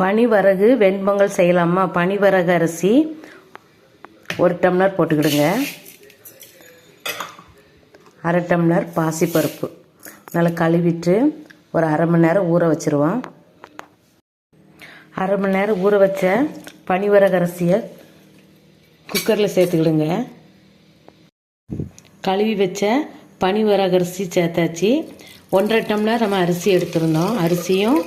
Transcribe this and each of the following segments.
பனிவரகு வெண்பொங்கல் செய்யலாமா? பனிவரகு அரிசி ஒரு டம்ளர் போட்டுக்கிடுங்க. அரை டம்ளர் பாசிப்பருப்பு. நல்லா கழுவிட்டு ஒரு அரை மணி நேரம் ஊற வச்சுருவோம். அரை மணி நேரம் ஊற வச்ச பனிவரகு அரிசியை குக்கரில் சேர்த்துக்கிடுங்க. கழுவி வச்ச பனிவரகு அரிசி சேர்த்தாச்சு. ஒன்றரை டம்ளர் நம்ம அரிசி எடுத்துருந்தோம். அரிசியும்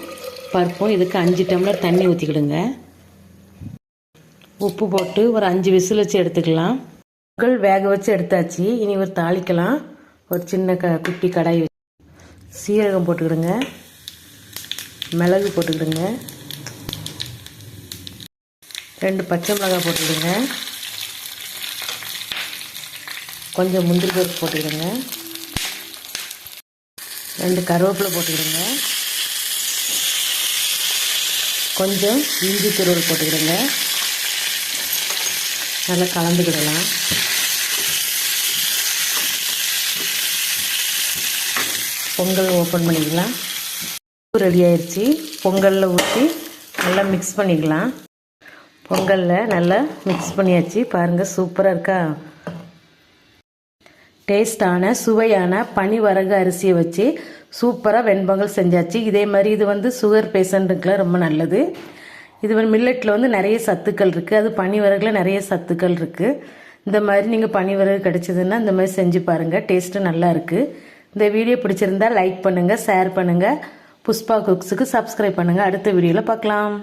பருப்பும். இதுக்கு அஞ்சு டம்ளர் தண்ணி ஊற்றிக்கிடுங்க உப்பு போட்டு ஒரு அஞ்சு விசில் வச்சு எடுத்துக்கலாம். பொங்கல் வேக வச்சு எடுத்தாச்சு. இனி ஒரு தாளிக்கலாம். ஒரு சின்ன க குட்டி கடாய் வச்சு. சீரகம் போட்டுக்கிடுங்க. மிளகு போட்டுக்கிடுங்க. ரெண்டு பச்சை மிளகாய் போட்டுக்கிடுங்க. கொஞ்சம் முந்திரி பருப்பு போட்டுக்கிடுங்க. ரெண்டு கருவேப்பிலை போட்டுக்கிடுங்க. கொஞ்சம் இஞ்சி துருவல் போட்டுக்கிடுங்க. நல்லா கலந்துக்கிடலாம். பொங்கல் ஓப்பன் பண்ணிக்கலாம் ரெடி ஆயிடுச்சு பொங்கலில் ஊற்றி நல்லா மிக்ஸ் பண்ணிக்கலாம். பொங்கலில் நல்லா மிக்ஸ் பண்ணியாச்சு. பாருங்கள் சூப்பராக இருக்கா? டேஸ்டான சுவையான பனிவரகு அரிசியை வச்சு சூப்பராக வெண்பொங்கல் செஞ்சாச்சு. இதே மாதிரி இது வந்து சுகர் பேஷண்ட்டுக்கெலாம் ரொம்ப நல்லது. இது வந்து மில்லட்டில் வந்து நிறைய சத்துக்கள் இருக்குது அது பனிவரகில் நிறைய சத்துக்கள் இருக்குது இந்த மாதிரி நீங்கள் பனிவரகு கிடச்சிதுன்னா இந்த மாதிரி செஞ்சு பாருங்கள் டேஸ்ட்டு நல்லா இருக்குது இந்த வீடியோ பிடிச்சிருந்தா லைக் பண்ணுங்கள் ஷேர் பண்ணுங்கள் புஷ்பா குக்ஸுக்கு சப்ஸ்கிரைப் பண்ணுங்கள் அடுத்த வீடியோவில் பார்க்கலாம்.